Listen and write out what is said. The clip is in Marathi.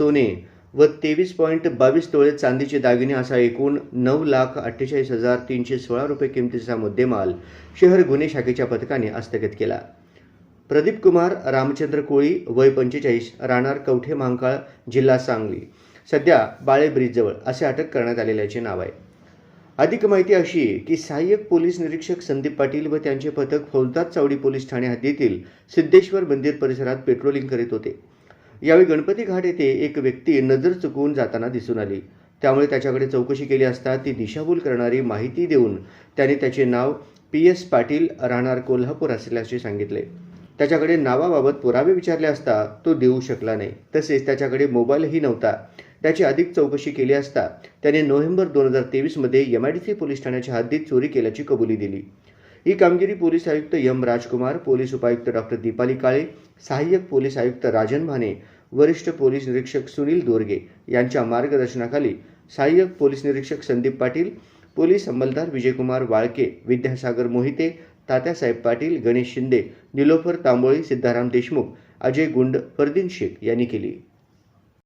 सोने व तेवीस पॉईंट बावीस तोळे चांदीचे दागिने असा एकूण नऊ लाख अठ्ठेचाळीस हजार तीनशे सोळा रुपये किमतीचा मुद्देमाल शहर गुन्हे शाखेच्या पथकाने हस्तगत केला. प्रदीप कुमार रामचंद्र कोळी वय पंचेचाळीस राहणार कवठे महांकाळ जिल्हा सांगली. सध्या बाळे ब्रिजजवळ असे अटक करण्यात आलेल्याचे नाव आहे. अधिक माहिती अशी की सहाय्यक पोलीस निरीक्षक संदीप पाटील व त्यांचे पथक फौजदार चावडी पोलीस ठाणे हद्दीतील सिद्धेश्वर मंदिर परिसरात पेट्रोलिंग करीत होते. यावेळी गणपती घाट येथे एक व्यक्ती नजर चुकवून जाताना दिसून आली. त्यामुळे त्याच्याकडे चौकशी केली असता ती दिशाभूल करणारी माहिती देऊन त्याने त्याचे नाव पी एस पाटील राहणार कोल्हापूर असल्याचे सांगितले. त्याच्याकडे नावाबाबत पुरावे विचारले असता तो देऊ शकला नाही. तसेच त्याच्याकडे मोबाईलही नव्हता. त्याची अधिक चौकशी केली असता त्याने नोव्हेंबर दोन हजार तेवीसमध्ये M I D C police ठाण्याच्या हद्दीत चोरी केल्याची कबुली दिली. ही कामगिरी पोलीस आयुक्त यम राजकुमार पोलीस उपायुक्त डॉक्टर दीपाली काळे सहाय्यक पोलीस आयुक्त राजन भाने वरिष्ठ पोलीस निरीक्षक सुनील दोरगे यांच्या मार्गदर्शनाखाली सहाय्यक पोलीस निरीक्षक संदीप पाटील पोलीस अंमलदार विजयकुमार वाळके विद्यासागर मोहिते तात्यासाहेब पाटील गणेश शिंदे निलोफर तांबोळी सिद्धाराम देशमुख अजय गुंड फरदीन शेख यांनी केली.